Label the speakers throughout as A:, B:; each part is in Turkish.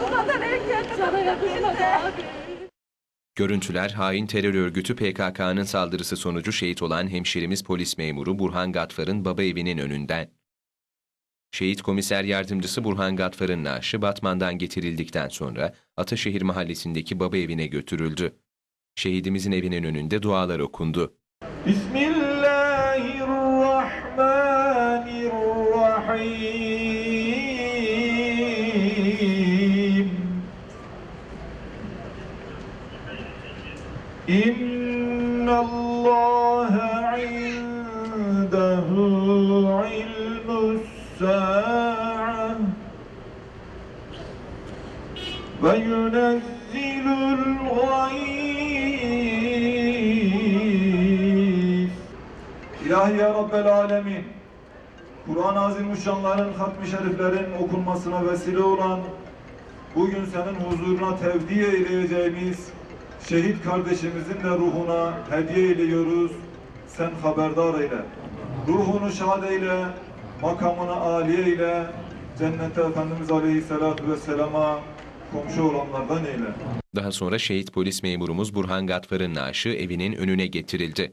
A: Buna da renk
B: Görüntüler hain terör örgütü PKK'nın saldırısı sonucu şehit olan hemşirimiz polis memuru Burhan Gatfar'ın baba evinin önünden. Şehit komiser yardımcısı Burhan Gatfar'ın naaşı Batman'dan getirildikten sonra Ataşehir mahallesindeki baba evine götürüldü. Şehidimizin evinin önünde dualar okundu.
C: Bismillahirrahmanirrahim. إن الله عنده علم الساعة وينزل الغيث İlahi ya Rabbel Alemin Kur'an-ı Azimüşşanların hatmi şeriflerin okunmasına vesile olan bugün senin huzuruna tevdi eyleyeceğimiz şehit kardeşimizin de ruhuna hediye eyliyoruz. Sen haberdar eyle. Ruhunu şad eyle, makamını âli eyle, cennete Efendimiz Aleyhisselatü Vesselam'a komşu olanlardan eyle.
B: Daha sonra şehit polis memurumuz Burhan Gatfar'ın naaşı evinin önüne getirildi.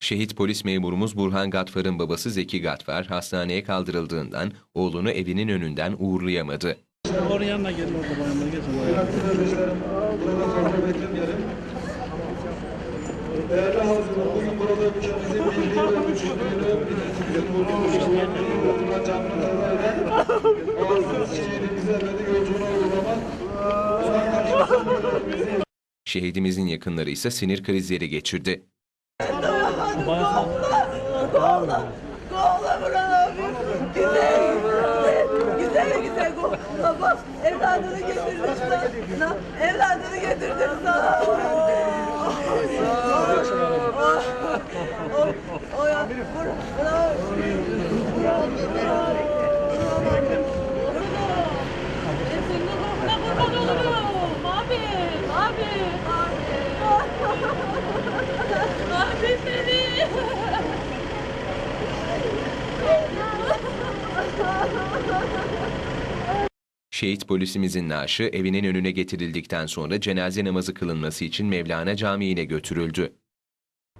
B: Şehit polis memurumuz Burhan Gatfar'ın babası Zeki Gatfar hastaneye kaldırıldığından oğlunu evinin önünden uğurlayamadı.
D: Oraya yanına gelin orada bayanlar geçin.
C: Değerli bugün burada ülkemizin milli ve güçlülüğünü,
B: Şehidimizin yakınları ise sinir krizleri geçirdi.
A: Bak evladını getirdim sana. Evladını getirdim sana. Oy, oy,
B: Şehit polisimizin naaşı evinin önüne getirildikten sonra cenaze namazı kılınması için Mevlana Camii'ne götürüldü.